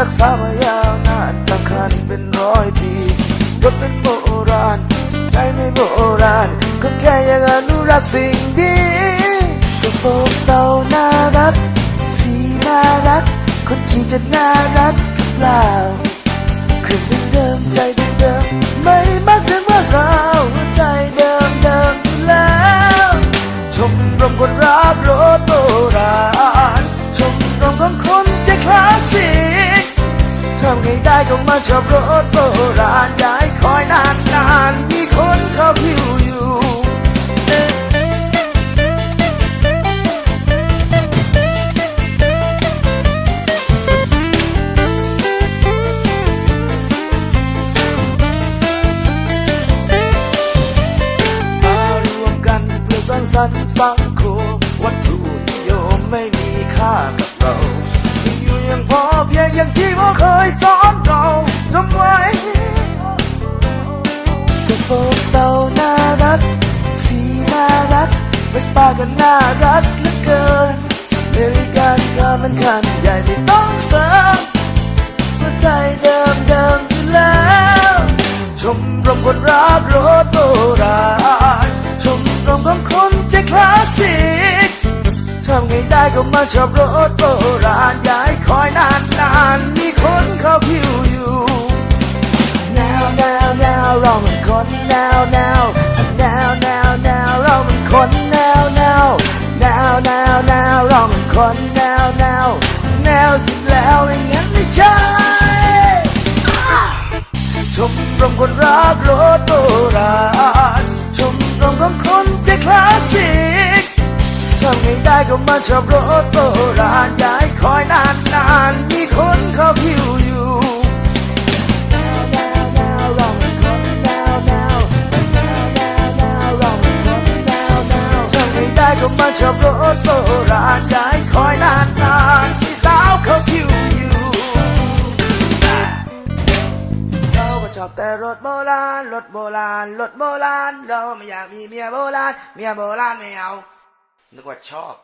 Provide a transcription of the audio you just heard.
รักษามายาวนานตั้งคันเป็นร้อยปีรถเป็นโบราณจิตใจไม่โบราณก็แค่อยากอนุรักษ์สิ่งดีก็โฟมเต่าน่ารัก สีน่ารัก คนขี่จะน่ารักหรือเปล่าเครื่องำไงได้ก็มาชอบรถโบราณยาให้คอยนานนานมีคนเขาคิวอยู่มารวมกันเพื่อสร้างสรรค์สังคมวัตถุนิยมไม่มีค่ากับเรายิ่งอยู่ย่างพอเพียงอย่างที่พ่อเคยสอน ก็น่ารักเหลือเกินเมริกันก็มันคันใหญ่ที่ต้องเสริมหัวใจเดิมเดิมอยู่แล้ว ชมรมคนรักรถโบราณชมรมของคนใจคลาสสิกทำไงได้ก็มาชอบรถโบราณอย่าให้คอยนานนานมีคนเข้าคิวอยู่แนวแนวแนวเรามันคนแนวแนว แนวแนวแนวแนวแนวรามันคนแนวแนวแนวที่แล้วไม่งั้นไม่ใช่ชมรมคนรักรถโบราณชมรมของคนใจคลาสสิกทำไงได้ก็มาชอบรถโบราณย่าให้คอยนานนานๆมีคนเข้าคิว ก็มาชอบรถโบราณย้ายคอยนานนานๆมีสาวเขาคิวอยู่เราก็ชอบแต่รถโบราณรถโบราณรถโบราณเราไม่อยากมีเมียโบราณเมียโบราณไม่เอานึกว่าชอบ